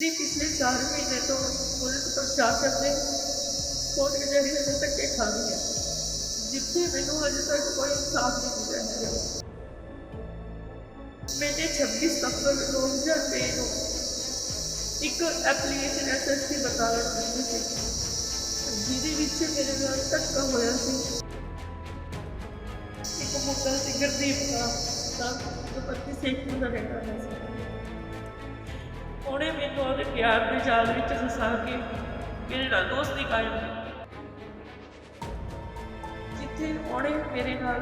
ਜੀ ਪਿਛਲੇ 4 ਮਹੀਨੇ ਤੋਂ ਪੁਲਿਸ ਪ੍ਰਸ਼ਾਸਨ ਨੇ ਕੋਰਟ ਕਚਹਿਰੀਆਂ ਦੇ ਧੱਕੇ ਖਾ ਰਹੀ ਹੈ ਜਿੱਥੇ ਮੈਨੂੰ ਹਜੇ ਤੱਕ ਕੋਈ ਇਨਸਾਫ ਨਹੀਂ ਮਿਲਿਆ ਹੈ ਮੈंने 26 ਸਤੰਬਰ 2023 ਨੂੰ ਇੱਕ ਐਪਲੀਕੇਸ਼ਨ ਐਸਐਸਪੀ ਬਤਾਲਾ ਨੂੰ ਦਿੱਤੀ ਸੀ ਜਿਹਦੇ ਵਿੱਚ ਮੇਰੇ ਨਾਲ ਧੱਕਾ ਹੋਇਆ ਸੀ ਇੱਕ ਮੁੰਡਾ ਸੀ ਗੁਰਦੀਪ ਨਾਮ ਦਾ ਜੋ ਪੱਤੀ ਸੇਖੂ ਦਾ ਰਹਿਣ ਵਾਲਾ ਸੀ ਉਹਨੇ ਮੈਨੂੰ ਉਹਦੇ ਪਿਆਰ ਦੇ ਜਾਲ ਵਿੱਚ ਫਸਾ ਕੇ ਮੇਰੇ ਨਾਲ ਦੋਸਤੀ ਕਾਇਮ ਕੀਤੀ। ਜਿੱਥੇ ਉਹਨੇ ਮੇਰੇ ਨਾਲ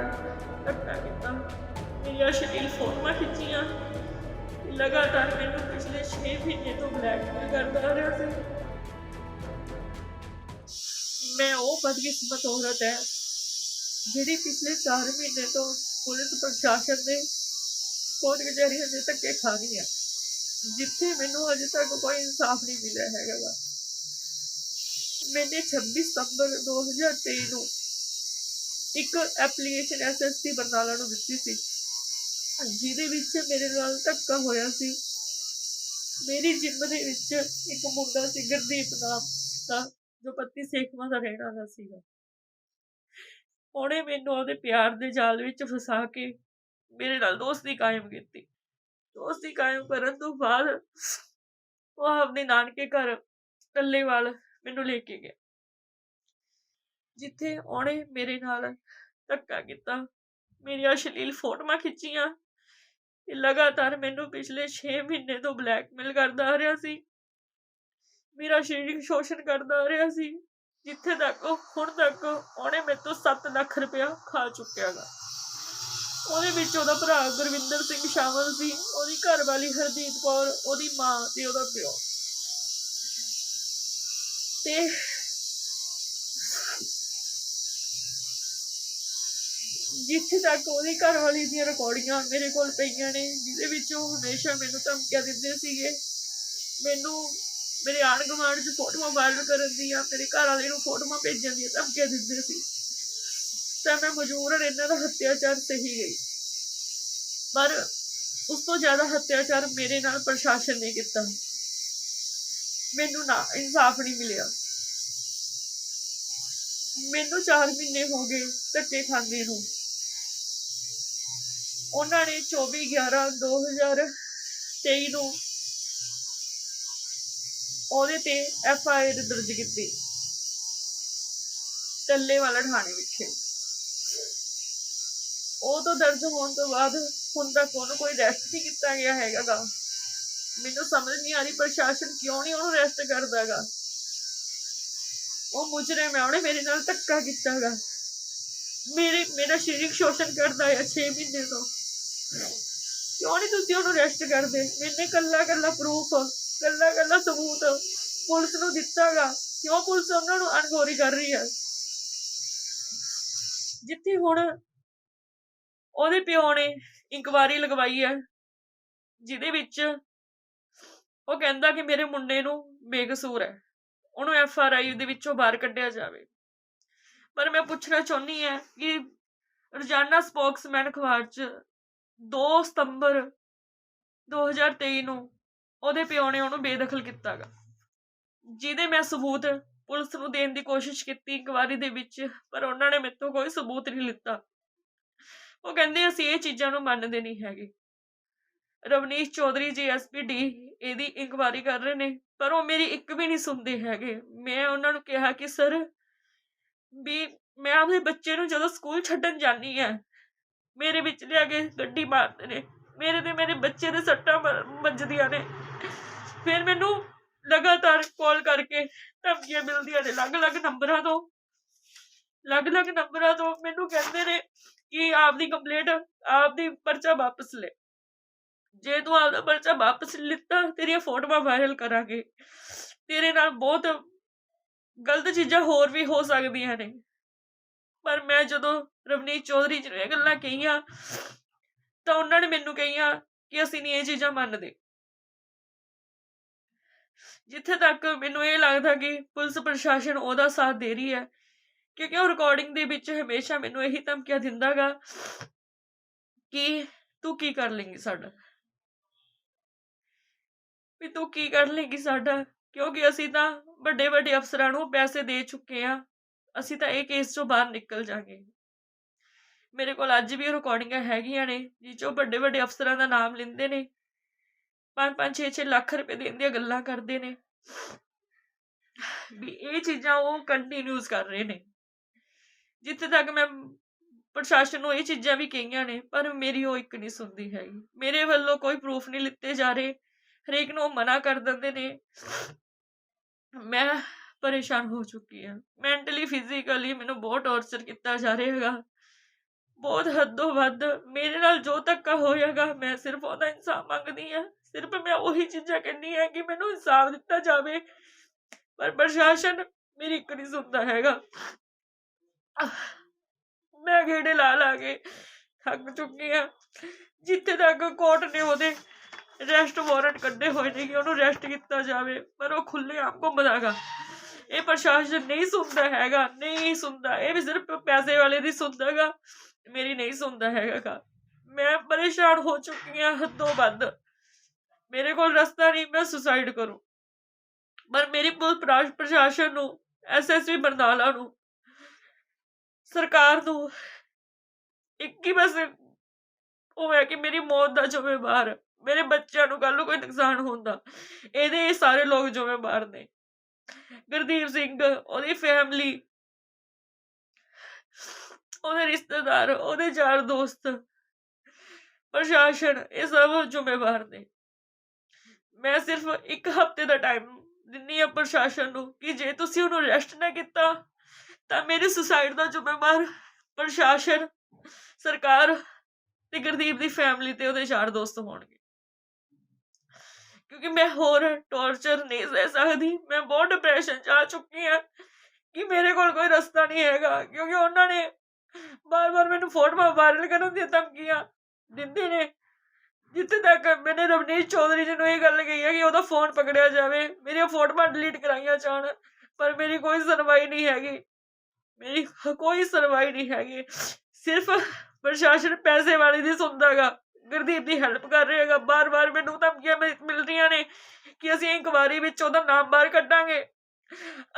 ਧੱਕਾ ਕੀਤਾ, ਮੇਰੀਆਂ ਅਸ਼ਲੀਲ ਫੋਟੋਆਂ ਖਿੱਚੀਆਂ, ਲਗਾਤਾਰ ਮੈਨੂੰ ਪਿਛਲੇ 6 ਮਹੀਨੇ ਤੋਂ ਬਲੈਕਮੇਲ ਕਰਦਾ ਆ ਰਿਹਾ ਸੀ। ਮੈਂ ਉਹ ਬਦਕਿਸਮਤ ਔਰਤ ਹੈ, ਜਿਹੜੀ ਪਿਛਲੇ 4 ਮਹੀਨੇ ਤੋਂ ਪੁਲਿਸ ਪ੍ਰਸ਼ਾਸਨ ਦੇ ਕੋਰਟ ਕਚਹਿਰੀਆਂ ਦੇ ਧੱਕੇ ਖਾ ਰਹੀ ਹੈ। ਜਿੱਥੇ ਮੈਨੂੰ ਅਜੇ ਤੱਕ ਕੋਈ ਇਨਸਾਫ ਨਹੀਂ ਮਿਲਿਆ ਹੈਗਾ ਗਾ। ਮੈंने 26 ਸਤੰਬਰ 2023 ਨੂੰ ਇੱਕ ਐਪਲੀਕੇਸ਼ਨ ਐਸਐਸਪੀ ਬਰਨਾਲਾ ਨੂੰ ਦਿੱਤੀ ਸੀ। ਜਿਹਦੇ ਵਿੱਚ ਮੇਰੇ ਨਾਲ ਧੱਕਾ ਹੋਇਆ ਸੀ। ਮੇਰੀ ਜਿੰਮ ਦੇ ਵਿੱਚ ਇੱਕ ਮੁੰਡਾ ਸੀ, ਗੁਰਦੀਪ ਨਾਮ ਦਾ, ਜੋ ਪੱਤੀ ਸੇਖਵਾਂ ਦਾ ਰਹਿਣ ਵਾਲਾ ਸੀਗਾ। ਉਹਨੇ ਮੈਨੂੰ ਉਹਦੇ ਪਿਆਰ ਦੇ ਜਾਲ ਵਿੱਚ ਫਸਾ ਕੇ ਮੇਰੇ ਨਾਲ ਦੋਸਤੀ ਕਾਇਮ ਕੀਤੀ। ਦੋਸਤੀ ਕਾਇਮ ਕਰਨ ਤੋਂ ਬਾਅਦ ਉਹ ਆਪਣੇ ਨਾਨਕੇ ਘਰ ਟੱਲੇਵਾਲ ਮੈਨੂੰ ਲੈ ਕੇ ਗਿਆ। ਜਿੱਥੇ ਉਹਨੇ ਮੇਰੇ ਨਾਲ ਧੱਕਾ ਕੀਤਾ ਮੇਰੀਆਂ ਅਸ਼ਲੀਲ ਫੋਟੋਆਂ ਖਿੱਚੀਆਂ ਤੇ ਲਗਾਤਾਰ ਮੈਨੂੰ ਪਿਛਲੇ 6 ਮਹੀਨੇ ਤੋਂ ਬਲੈਕਮੇਲ ਕਰਦਾ ਆ ਰਿਹਾ ਸੀ। ਮੇਰਾ ਸਰੀਰਕ ਸ਼ੋਸ਼ਣ ਕਰਦਾ ਆ ਰਿਹਾ ਸੀ। ਜਿੱਥੇ ਤੱਕ, ਹੁਣ ਤੱਕ ਉਹਨੇ ਮੇਰੇ ਤੋਂ 7 ਲੱਖ ਰੁਪਇਆ ਖਾ ਚੁੱਕਿਆ ਗਾ। ਉਹਦੇ ਵਿੱਚ ਉਹਦਾ ਭਰਾ ਗੁਰਵਿੰਦਰ ਸਿੰਘ ਸ਼ਾਮਲ ਸੀ, ਉਹਦੀ ਘਰਵਾਲੀ ਹਰਦੀਪ ਕੌਰ, ਉਹਦੀ ਮਾਂ ਤੇ ਉਹਦਾ ਪਿਓ। ਤੇ ਜਿੱਥੇ ਤੱਕ ਉਹਦੀ ਘਰਵਾਲੀ ਦੀਆਂ ਰਿਕਾਰਡਿੰਗਾਂ ਮੇਰੇ ਕੋਲ ਪਈਆਂ ਨੇ, ਜਿਹਦੇ ਵਿੱਚ ਉਹ ਹਮੇਸ਼ਾ ਮੈਨੂੰ ਧਮਕੀਆਂ ਦਿੰਦੇ ਸੀਗੇ, ਮੈਨੂੰ ਮੇਰੇ ਆਣ ਗੁਆਂਢ 'ਚ ਫੋਟੋਆਂ ਵਾਇਰਲ ਕਰਨ ਦੀਆਂ, ਮੇਰੇ ਘਰ ਵਾਲੇ ਨੂੰ ਫੋਟੋਆਂ ਭੇਜਣ ਦੀਆਂ ਧਮਕੀਆਂ ਦਿੰਦੇ ਸੀ। ਤਾਂ ਮੈਂ ਹਾਂ, ਇਹਨਾਂ ਦਾ ਹੱਤਿਆਚਾਰ ਸਹੀ ਗਈ ਪਰ ਉਸ ਤੋਂ ਜ਼ਿਆਦਾ ਹੱਤਿਆਚਾਰ ਮੇਰੇ ਨਾਲ ਪ੍ਰਸ਼ਾਸਨ ਨੇ ਕੀਤਾ। ਮੈਨੂੰ ਨਾ ਇਨਸਾਫ ਨਹੀਂ ਮਿਲਿਆ। ਮੈਨੂੰ 4 ਮਹੀਨੇ ਹੋ ਗਏ ਧੱਕੇ ਖਾਂਦੇ ਨੂੰ। ਉਹਨਾਂ ਨੇ 24 11 2023 ਨੂੰ ਉਹਦੇ ਤੇ ਐਫ ਆਈ ਆਰ ਦਰਜ ਕੀਤੀ। ਟੱਲੇ ਵਾਲਾ ਥਾਣੇ ਵਿਖੇ। ਉਹ ਤੋਂ ਦਰਜ ਹੋਣ ਤੋਂ ਬਾਅਦ ਹੁਣ ਤੱਕ ਉਹਨੂੰ ਕੋਈ ਰੈਸਟ ਨਹੀਂ ਕੀਤਾ ਗਿਆ ਹੈਗਾ ਮੈਨੂੰ ਸਮਝ ਨਹੀਂ ਆ ਰਹੀ ਪ੍ਰਸ਼ਾਸਨ ਕਿਉਂ ਨਹੀਂ ਉਹਨੂੰ ਅਰੈਸਟ ਕਰਦਾਗਾ। ਉਹ ਮੁਜਰਮ ਹੈ ਉਹਨੇ ਮੇਰੇ ਨਾਲ ਧੱਕਾ ਕੀਤਾ ਮੇਰੇ, ਮੇਰਾ ਸਰੀਰਕ ਸ਼ੋਸ਼ਣ ਕਰਦਾ ਹੈ 6 ਮਹੀਨੇ ਤੋਂ। ਕਿਉਂ ਨਹੀਂ ਤੁਸੀਂ ਉਹਨੂੰ ਰੈਸਟ ਕਰਦੇ? ਮੈਨੇ ਕੱਲਾ ਕੱਲਾ ਪ੍ਰੂਫ ਕੱਲਾ ਕੱਲਾ ਸਬੂਤ ਪੁਲਿਸ ਨੂੰ ਦਿੱਤਾਗਾ। ਕਿਉਂ ਪੁਲਿਸ ਉਹਨਾਂ ਨੂੰ ਅਣਗੋਰੀ ਕਰ ਰਹੀ ਹੈ ਜਿੱਥੇ ਹੁਣ ਉਹਦੇ ਪਿਓ ਨੇ ਇਨਕੁਆਰੀ ਲਗਵਾਈ ਹੈ, ਜਿਹਦੇ ਵਿੱਚ ਉਹ ਕਹਿੰਦਾ ਕਿ ਮੇਰੇ ਮੁੰਡੇ ਨੂੰ ਬੇਕਸੂਰ ਹੈ, ਉਹਨੂੰ ਐਫ ਆਰ ਆਈ ਦੇ ਵਿੱਚੋਂ ਬਾਹਰ ਕੱਢਿਆ ਜਾਵੇ। ਪਰ ਮੈਂ ਪੁੱਛਣਾ ਚਾਹੁੰਦੀ ਹਾਂ ਕਿ ਰੋਜ਼ਾਨਾ ਸਪੋਕਸਮੈਨ ਅਖਬਾਰ 'ਚ 2 ਸਤੰਬਰ 2023 ਨੂੰ ਉਹਦੇ ਪਿਓ ਨੇ ਉਹਨੂੰ ਬੇਦਖਲ ਕੀਤਾਗਾ, ਜਿਹਦੇ ਮੈਂ ਸਬੂਤ ਪੁਲਿਸ ਨੂੰ ਦੇਣ ਦੀ ਕੋਸ਼ਿਸ਼ ਕੀਤੀ ਇਨਕੁਆਰੀ ਦੇ ਵਿੱਚ, ਪਰ ਉਹਨਾਂ ਨੇ ਮੇਰੇ ਤੋਂ ਕੋਈ ਸਬੂਤ ਨਹੀਂ ਲਿੱਤਾ। ਉਹ ਕਹਿੰਦੇ ਅਸੀਂ ਇਹ ਚੀਜ਼ਾਂ ਨੂੰ ਮੰਨਦੇ ਨਹੀਂ ਹੈਗੇ। ਰਵਨੀਸ਼ ਚੌਧਰੀ ਜੀ ਐਸਪੀਡੀ ਇਹਦੀ ਇਨਕੁਆਰੀ ਕਰ ਰਹੇ ਨੇ, ਪਰ ਉਹ ਮੇਰੀ ਇੱਕ ਵੀ ਨਹੀਂ ਸੁਣਦੇ ਹੈਗੇ। ਮੈਂ ਉਹਨਾਂ ਨੂੰ ਕਿਹਾ ਕਿ, ਸਰ, ਵੀ ਮੈਂ ਆਪਣੇ ਬੱਚੇ ਨੂੰ ਜਦੋਂ ਸਕੂਲ ਛੱਡਣ ਜਾਨੀ ਆ ਮੇਰੇ ਵਿੱਚ ਲਿਆ ਕੇ ਗੱਡੀ ਮਾਰਦੇ ਨੇ, ਮੇਰੇ ਤੇ ਮੇਰੇ ਬੱਚੇ ਦੇ ਸੱਟਾਂ ਵੱਜਦੀਆਂ ਨੇ। ਫਿਰ ਮੈਨੂੰ ਲਗਾਤਾਰ ਕਾਲ ਕਰਕੇ ਧਮਕੀਆਂ ਮਿਲਦੀਆਂ ਨੇ, ਅਲੱਗ-ਅਲੱਗ ਨੰਬਰਾਂ ਤੋਂ। ਅਲੱਗ-ਅਲੱਗ ਨੰਬਰਾਂ ਤੋਂ ਮੈਨੂੰ ਕਹਿੰਦੇ ਨੇ ਕਿ ਆਪਦੀ ਕੰਪਲੇਂਟ ਆਪਦੀ ਪਰਚਾ ਵਾਪਸ ਲੈ। ਜੇ ਤੂੰ ਆਪਦਾ ਪਰਚਾ ਵਾਪਸ ਲਿੱਤਾ, ਤੇਰੀਆਂ ਫੋਟੋਆਂ ਵਾਇਰਲ ਕਰਾਂਗੇ। ਤੇਰੇ ਨਾਲ ਬਹੁਤ ਗਲਤ ਚੀਜ਼ਾਂ ਹੋਰ ਵੀ ਹੋ ਸਕਦੀਆਂ ਨੇ। ਪਰ ਮੈਂ ਜਦੋਂ ਰਵਨੀਤ ਚੌਧਰੀ ਜੀ ਨੂੰ ਇਹ ਗੱਲਾਂ ਕਹੀਆਂ, ਤਾਂ ਉਹਨਾਂ ਨੇ ਮੈਨੂੰ ਕਹੀਆਂ ਕਿ ਅਸੀਂ ਨਹੀਂ ਇਹ ਚੀਜ਼ਾਂ ਮੰਨਦੇ। ਜਿੱਥੇ ਤੱਕ ਮੈਨੂੰ ਇਹ ਲੱਗਦਾ ਕਿ ਪੁਲਿਸ ਪ੍ਰਸ਼ਾਸਨ ਉਹਦਾ ਸਾਥ ਦੇ ਰਹੀ ਹੈ ਕਿਉਂਕਿ ਉਹ ਰਿਕਾਰਡਿੰਗ ਦੇ ਵਿੱਚ ਹਮੇਸ਼ਾ ਮੈਨੂੰ ਇਹੀ ਧਮਕੀਆਂ ਦਿੰਦਾਗਾ ਕਿ ਤੂੰ ਕੀ ਕਰ ਲੇਂਗੀ ਸਾਡਾ। ਵੀ ਤੂੰ ਕੀ ਕਰ ਲੇਗੀ ਸਾਡਾ, ਕਿਉਂਕਿ ਅਸੀਂ ਤਾਂ ਵੱਡੇ ਵੱਡੇ ਅਫਸਰਾਂ ਨੂੰ ਪੈਸੇ ਦੇ ਚੁੱਕੇ ਆ। ਅਸੀਂ ਤਾਂ ਇਹ ਕੇਸ ਚੋਂ ਬਾਹਰ ਨਿਕਲ ਜਾਾਂਗੇ। ਮੇਰੇ ਕੋਲ ਅੱਜ ਵੀ ਰਿਕਾਰਡਿੰਗਾਂ ਹੈਗੀਆਂ ਨੇ, ਜਿਹ ਚੋਂ ਵੱਡੇ ਵੱਡੇ ਅਫਸਰਾਂ ਦਾ ਨਾਮ ਲੈਂਦੇ ਨੇ। 5-5 6-6 ਲੱਖ ਰੁਪਏ ਦੇਣ ਦੀਆਂ ਗੱਲਾਂ ਕਰਦੇ ਨੇ। ਵੀ ਇਹ ਚੀਜ਼ਾਂ ਉਹ ਕੰਟੀਨਿਊਸ ਕਰ ਰਹੇ ਨੇ। ਜਿੱਥੇ ਤੱਕ ਮੈਂ ਪ੍ਰਸ਼ਾਸਨ ਨੂੰ ਇਹ ਚੀਜ਼ਾਂ ਵੀ ਕਹੀਆਂ ਨੇ, ਪਰ ਮੇਰੀ ਉਹ ਇੱਕ ਨਹੀਂ ਸੁਣਦੀ ਹੈਗੀ। ਮੇਰੇ ਵੱਲੋਂ ਕੋਈ ਪ੍ਰੂਫ ਨਹੀਂ ਲਿੱਤੇ ਜਾ ਰਹੇ। ਹਰੇਕ ਨੂੰ ਮਨਾ ਕਰ ਦਿੰਦੇ ਨੇ। ਮੈਂ ਪਰੇਸ਼ਾਨ ਹੋ ਚੁੱਕੀ ਹਾਂ। ਮੈਂਟਲੀ ਫਿਜ਼ੀਕਲੀ ਮੈਨੂੰ ਬਹੁਤ ਟੌਰਚਰ ਕੀਤਾ ਜਾ ਰਿਹਾ ਹੈਗਾ ਬਹੁਤ ਹੱਦੋਂ ਵੱਧ ਮੇਰੇ ਨਾਲ ਜੋ ਧੱਕਾ ਹੋਇਆਗਾ ਮੈਂ ਸਿਰਫ ਉਹਦਾ ਇਨਸਾਫ ਮੰਗਦੀ ਹਾਂ। ਸਿਰਫ ਮੈਂ ਉਹੀ ਚੀਜ਼ਾਂ ਕਹਿੰਦੀ ਹਾਂ ਕਿ ਮੈਨੂੰ ਇਨਸਾਫ ਦਿੱਤਾ ਜਾਵੇ। ਪਰ ਪ੍ਰਸ਼ਾਸਨ ਮੇਰੀ ਇੱਕ ਨਹੀਂ ਸੁਣਦਾ ਹੈਗਾ। ਮੈਂ ਗੇੜੇ ਲਾ ਲਾ ਕੇ ਥੱਕ ਚੁੱਕੀ ਹਾਂ। ਜਿੱਥੇ ਤੱਕ ਕੋਰਟ ਨੇ ਉਹਦੇ ਰੈਸਟ ਵਾਰੰਟ ਕੱਢੇ ਹੋਏ ਨੇ ਕਿ ਉਹਨੂੰ ਰੈਸਟ ਕੀਤਾ ਜਾਵੇ, ਪਰ ਉਹ ਖੁੱਲੇ ਆਮ ਘੁੰਮਦਾਗਾ ਇਹ ਪ੍ਰਸ਼ਾਸਨ ਨਹੀਂ ਸੁਣਦਾ ਹੈਗਾ, ਨਹੀਂ ਸੁਣਦਾ। ਇਹ ਵੀ ਸਿਰਫ ਪੈਸੇ ਵਾਲੇ ਦੀ ਸੁਣਦਾਗਾ ਮੇਰੀ ਨਹੀਂ ਸੁਣਦਾ ਹੈਗਾ ਮੈਂ ਪਰੇਸ਼ਾਨ ਹੋ ਚੁੱਕੀ ਹਾਂ ਹੱਦੋਂ ਵੱਧ। ਮੇਰੇ ਕੋਲ ਰਸਤਾ ਨਹੀਂ, ਮੈਂ ਸੁਸਾਈਡ ਕਰੂੰ। ਪਰ ਮੇਰੀ ਪੁਲਿਸ ਪ੍ਰਾ- ਪ੍ਰਸ਼ਾਸਨ ਨੂੰ ਐਸਐਸਪੀ ਬਰਨਾਲਾ ਨੂੰ ਸਰਕਾਰ ਨੂੰ ਇੱਕ ਹੀ ਬਸ ਉਹ ਹੈ ਕਿ ਮੇਰੀ ਮੌਤ ਦਾ ਜ਼ਿੰਮੇਵਾਰ ਮੇਰੇ ਬੱਚਿਆਂ ਨੂੰ ਕੱਲ ਨੂੰ ਕੋਈ ਨੁਕਸਾਨ ਹੁੰਦਾ ਇਹਦੇ ਇਹ ਸਾਰੇ ਲੋਕ ਜ਼ਿੰਮੇਵਾਰ ਨੇ। ਗੁਰਦੀਪ ਸਿੰਘ, ਉਹਦੀ ਫੈਮਿਲੀ ਉਹਦੇ ਰਿਸ਼ਤੇਦਾਰ, ਉਹਦੇ ਯਾਰ ਦੋਸਤ, ਪ੍ਰਸ਼ਾਸਨ, ਇਹ ਸਭ ਜ਼ਿੰਮੇਵਾਰ ਨੇ। ਮੈਂ ਸਿਰਫ ਇੱਕ ਹਫ਼ਤੇ ਦਾ ਟਾਈਮ ਦਿੰਨੀ ਆ ਪ੍ਰਸ਼ਾਸਨ ਨੂੰ ਕਿ ਜੇ ਤੁਸੀਂ ਉਹਨੂੰ ਅਰੈਸਟ ਨਾ ਕੀਤਾ ਤਾਂ ਮੇਰੇ ਸੁਸਾਈਡ ਦਾ ਜ਼ਿੰਮੇਵਾਰ ਪ੍ਰਸ਼ਾਸਨ, ਸਰਕਾਰ ਤੇ ਗੁਰਦੀਪ ਦੀ ਫੈਮਿਲੀ ਤੇ ਉਹਦੇ ਯਾਰ ਦੋਸਤ ਹੋਣਗੇ। ਕਿਉਂਕਿ ਮੈਂ ਹੋਰ ਟੌਰਚਰ ਨਹੀਂ ਸਹਿ ਸਕਦੀ, ਮੈਂ ਬਹੁਤ ਡਿਪਰੈਸ਼ਨ ਚ ਆ ਚੁੱਕੀ ਹਾਂ ਕਿ ਮੇਰੇ ਕੋਲ ਕੋਈ ਰਸਤਾ ਨਹੀਂ ਹੈਗਾ, ਕਿਉਂਕਿ ਉਹਨਾਂ ਨੇ ਬਾਰ-ਬਾਰ ਮੈਨੂੰ ਫੋਟੋਆਂ ਵਾਇਰਲ ਕਰਨ ਦੀਆਂ ਧਮਕੀਆਂ ਦਿੰਦੇ ਨੇ। ਜਿੱਥੇ ਤੱਕ ਮੈਨੇ ਰਵਨੀਸ਼ ਚੌਧਰੀ ਜੀ ਨੂੰ ਇਹ ਗੱਲ ਕਹੀ ਹੈ ਕਿ ਉਹਦਾ ਫੋਨ ਪਕੜਿਆ ਜਾਵੇ, ਮੇਰੀਆਂ ਫੋਟੋਆਂ ਡਿਲੀਟ ਕਰਾਈਆਂ ਜਾਣ, ਪਰ ਮੇਰੀ ਕੋਈ ਸੁਣਵਾਈ ਨਹੀਂ ਹੈਗੀ। ਮੇਰੀ ਕੋਈ ਸੁਣਵਾਈ ਨਹੀਂ ਹੈਗੀ। ਸਿਰਫ ਪ੍ਰਸ਼ਾਸਨ ਪੈਸੇ ਵਾਲੇ ਦੀ ਸੁਣਦਾਗਾ ਗੁਰਦੀਪ ਦੀ ਹੈਲਪ ਕਰ ਰਿਹਾ ਹੈਗਾ। ਬਾਰ-ਬਾਰ ਮੈਨੂੰ ਧਮਕੀਆਂ ਮਿਲ ਰਹੀਆਂ ਨੇ ਕਿ ਅਸੀਂ ਇਨਕੁਆਰੀ ਵਿੱਚ ਉਹਦਾ ਨਾਮ ਬਾਹਰ ਕੱਢਾਂਗੇ।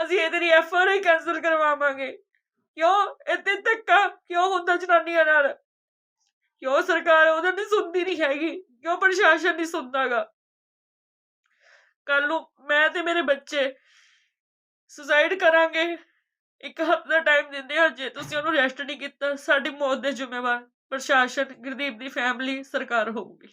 ਅਸੀਂ ਇਹਦੇ ਲਈ ਐਫ ਆਰ ਆਈ ਕਰਵਾਵਾਂਗੇ। ਕਿਉਂ? ਇੱਥੇ ਧੱਕਾ ਕਿਉਂ ਹੁੰਦਾ ਜਨਾਨੀਆਂ ਨਾਲ? ਕਿਉਂ ਸਰਕਾਰ ਉਹਦਾ ਨਹੀਂ ਸੁਣਦੀ ਨਹੀਂ ਹੈਗੀ? ਕਿਉਂ ਪ੍ਰਸ਼ਾਸਨ ਨਹੀਂ ਸੁਣਦਾਗਾ ਕੱਲ ਨੂੰ ਮੈਂ ਤੇ ਮੇਰੇ ਬੱਚੇ ਸੁਸਾਈਡ ਕਰਾਂਗੇ। ਇੱਕ ਹਫ਼ਤੇ ਦਾ ਟਾਈਮ ਦਿੰਦੇ ਹਾਂ ਜੇ ਤੁਸੀਂ ਉਹਨੂੰ ਰੈਸਟ ਨਹੀਂ ਕੀਤਾ, ਸਾਡੀ ਮੌਤ ਦੇ ਜ਼ਿੰਮੇਵਾਰ ਪ੍ਰਸ਼ਾਸਨ, ਗੁਰਦੀਪ ਦੀ ਫੈਮਿਲੀ ਸਰਕਾਰ ਹੋਊਗੀ।